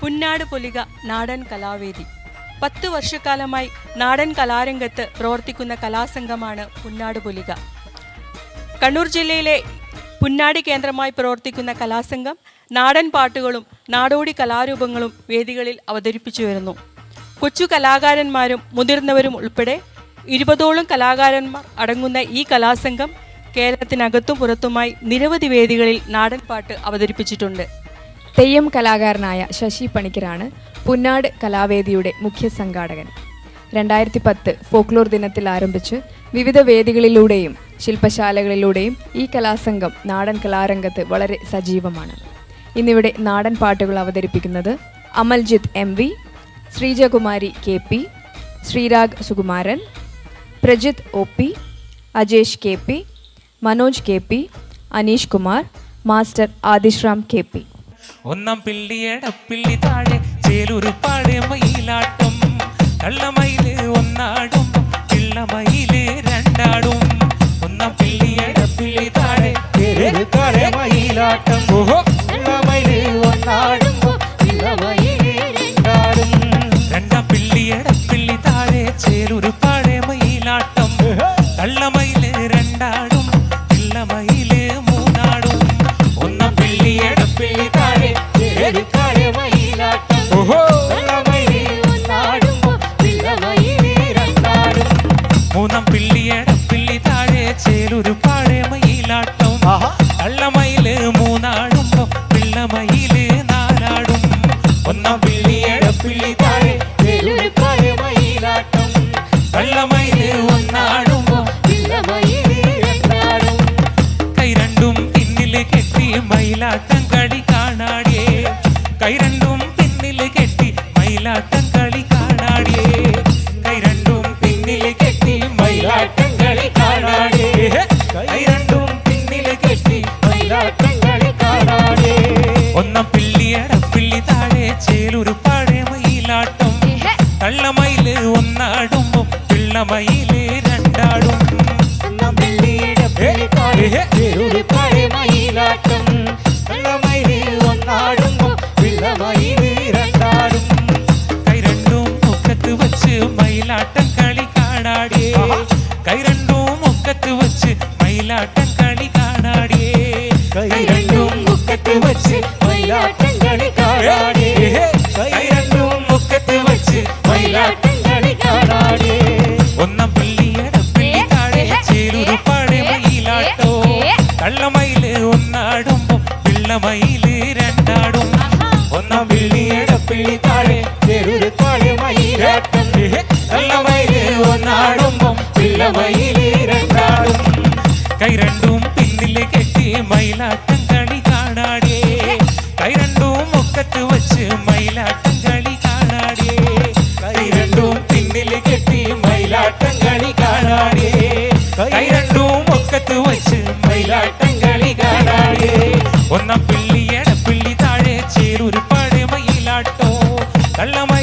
പുന്നാട് പൊലിക നാടൻ കലാവേദി. പത്ത് വർഷക്കാലമായി നാടൻ കലാരംഗത്ത് പ്രവർത്തിക്കുന്ന കലാസംഘമാണ് പുന്നാട് പൊലിക. കണ്ണൂർ ജില്ലയിലെ പുന്നാടി കേന്ദ്രമായി പ്രവർത്തിക്കുന്ന കലാസംഘം നാടൻ പാട്ടുകളും നാടോടി കലാരൂപങ്ങളും വേദികളിൽ അവതരിപ്പിച്ചു വരുന്നു. കൊച്ചു കലാകാരന്മാരും മുതിർന്നവരും ഉൾപ്പെടെ ഇരുപതോളം കലാകാരന്മാർ അടങ്ങുന്ന ഈ കലാസംഘം കേരളത്തിനകത്തും പുറത്തുമായി നിരവധി വേദികളിൽ നാടൻ പാട്ട് അവതരിപ്പിച്ചിട്ടുണ്ട്. തെയ്യം കലാകാരനായ ശശി പണിക്കരാണ് പുന്നാട് കലാവേദിയുടെ മുഖ്യ സംഘാടകൻ. രണ്ടായിരത്തി പത്ത് ഫോക്ലോർ ദിനത്തിൽ ആരംഭിച്ച് വിവിധ വേദികളിലൂടെയും ശില്പശാലകളിലൂടെയും ഈ കലാസംഘം നാടൻ കലാരംഗത്ത് വളരെ സജീവമാണ്. ഇന്നിവിടെ നാടൻ പാട്ടുകൾ അവതരിപ്പിക്കുന്നത് Amaljith M V Sreejakumari K P Sreerag Sukumaran Prajith O P Ajesh K P Manoj K P Aneesh Kumar master Adishram K P. ഒന്നാം പിള്ളി എടപ്പിള്ളി താഴെ ചേലുരുപ്പാടെ മയിലാട്ടം. കള്ളമയിൽ ഒന്നാടും പിള്ളമയിൽ രണ്ടാടും. ഒന്നാം പിള്ളി എടപ്പിള്ളി താഴെ താഴെ മയിലാട്ടം. ഇളമയിൽ பிள்ளி எடப்பிள்ளி தாயே வேலூர் பாரு மயிலாட்டம். வல்லமயிறு ஒன்னாடும் இல்லமயிறு இரண்டாடும் கை ரெண்டும் திண்ணிலே கெட்டி மயிலாட்டம் கடி காணாடியே. கை ரெண்டும் மயிலே ரெண்டாடும். திருடி படை மயிலாட்டம். நல்ல மயிலே ஒன்னாடும். பிள்ள மயிலே ரெண்டாடும். கை ரெண்டும் முக்கத்து வச்சு மயிலாட்டம் களி காடாடியே கை ரெண்டும் முக்கத்து வச்சு மயிலாட்டம் களி காடாடியே கை ரெண்டும் முக்கத்து வச்சு மயிலாட்டம் களி காடாடியே പിള്ളമയില് രണ്ടാടും ഒന്നാം പിള്ളിയട പിള്ളി താഴെ തിരുക്കാട് മയിലാട്ടം കള്ളമയില് ഒന്നാടുമ്പോ പിള്ളമയില് രണ്ടാടും കൈ രണ്ടും പിന്നില് കെട്ടി മയിലാട്ടം കളി கள்ளம